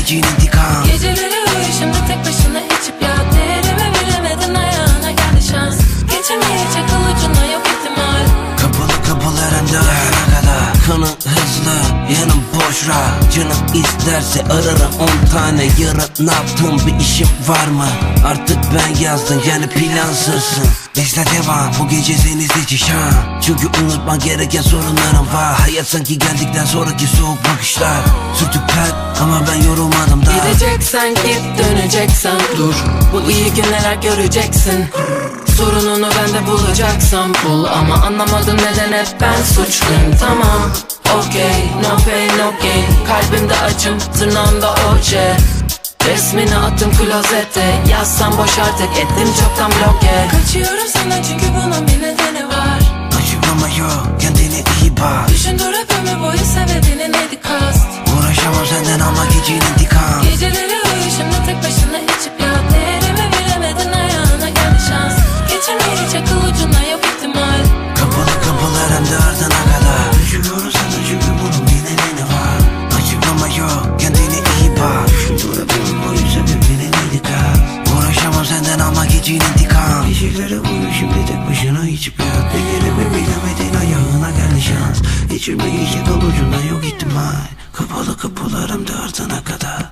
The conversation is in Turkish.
edici intikam. Geceleri uyuşumda tek başına içip ya Değerimi bilemedin ayağına geldi şans. Geçemeyeceğim. Yanım boş rahat Canım isterse ararım on tane. Yarın ne yaptığım bir işim var mı? Artık ben yazdım yani plansızsın. İzle devam bu gece seni seçişen Çünkü unutman gereken sorunlarım var. Hayat sanki geldikten sonraki soğuk bakışlar. Sürtük pert ama ben yorulmadım da. Gideceksen git döneceksen dur. Bu iyi günler göreceksin. Sorununu bende bulacaksam bul. Ama anlamadım neden hep ben suçluyum. Tamam okey no pain no gain. Kalbimde acım tırnağımda oje Resmini attım klozete. Yazsam boş artık ettim çoktan bloke. Kaçıyorum senden çünkü bunun bir nedeni var. Açıklama yok kendine iyi bak. Düşündür hep ömür boyu sebebini neydi kast Uğraşamam senden ama gecenin gecenin intikam. Geceleri uyu şimdi tek başına içip yat Değerimi bilemedin ayağına geldi şans. Geçirmeyecek yol ucundan yok ihtimal. Kapalı kapılar hem de ardına kadar